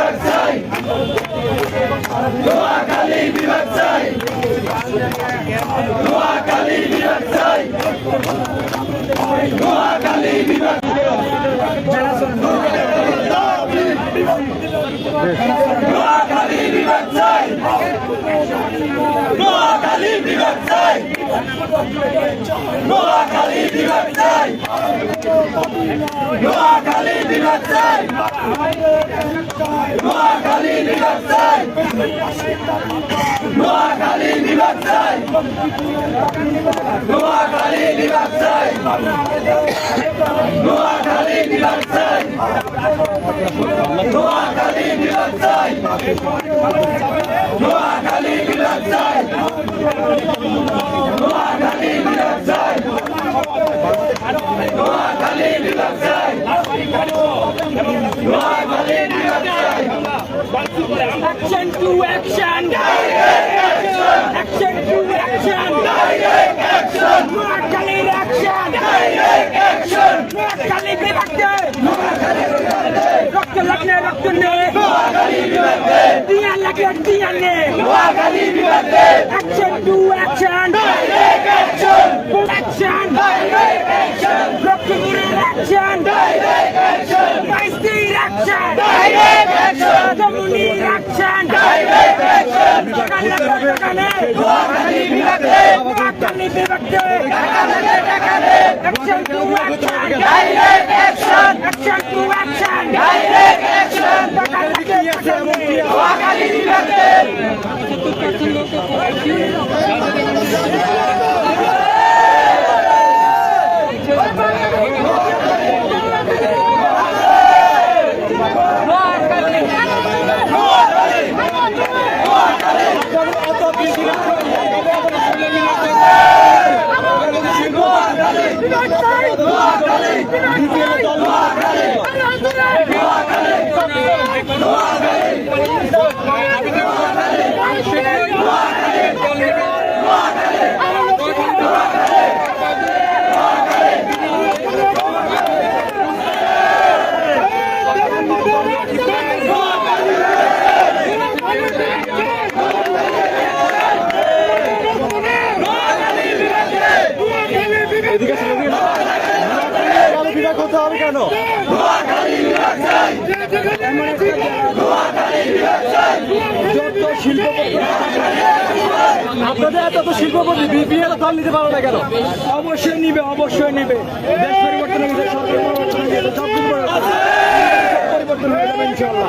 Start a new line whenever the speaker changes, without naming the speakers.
বিভাগ চাই নোয়াখালী বিভাগ চাই নোয়াখালী বিভাগ চাই নোয়াখালী বিভাগ নোয়াখালী বিভাগ চাই নোয়াখালী বিভাগ চাই নোয়াখালী বিভাগ চাই নোয়াখালী বিভাগ চাই। নোয়াখালী বিভাগ চাই। নোয়াখালী বিভাগ চাই। নোয়াখালী বিভাগ চাই। Noakhali
Action to action! Action to action! Direct action!
Murakali
action! Direct action! Murakali bibakte! Murakali bibakte! Rakta lakne rakta ne! Murakali bibakte! Diya
lakne diya
ne! Murakali bibakte! Action to action! Direct action! টাকা
নেই এদিকে কেন? যত শিল্পপতি আপনাদের এত তো শিল্পপতি, বিপিএল দল নিতে পারো না কেন? অবশ্যই নিবে অবশ্যই নিবে। দেশ পরিবর্তন হয়ে যাবে সরকার পরিবর্তন হয়ে পরিবর্তন হয়ে যাবে ইনশাল্লাহ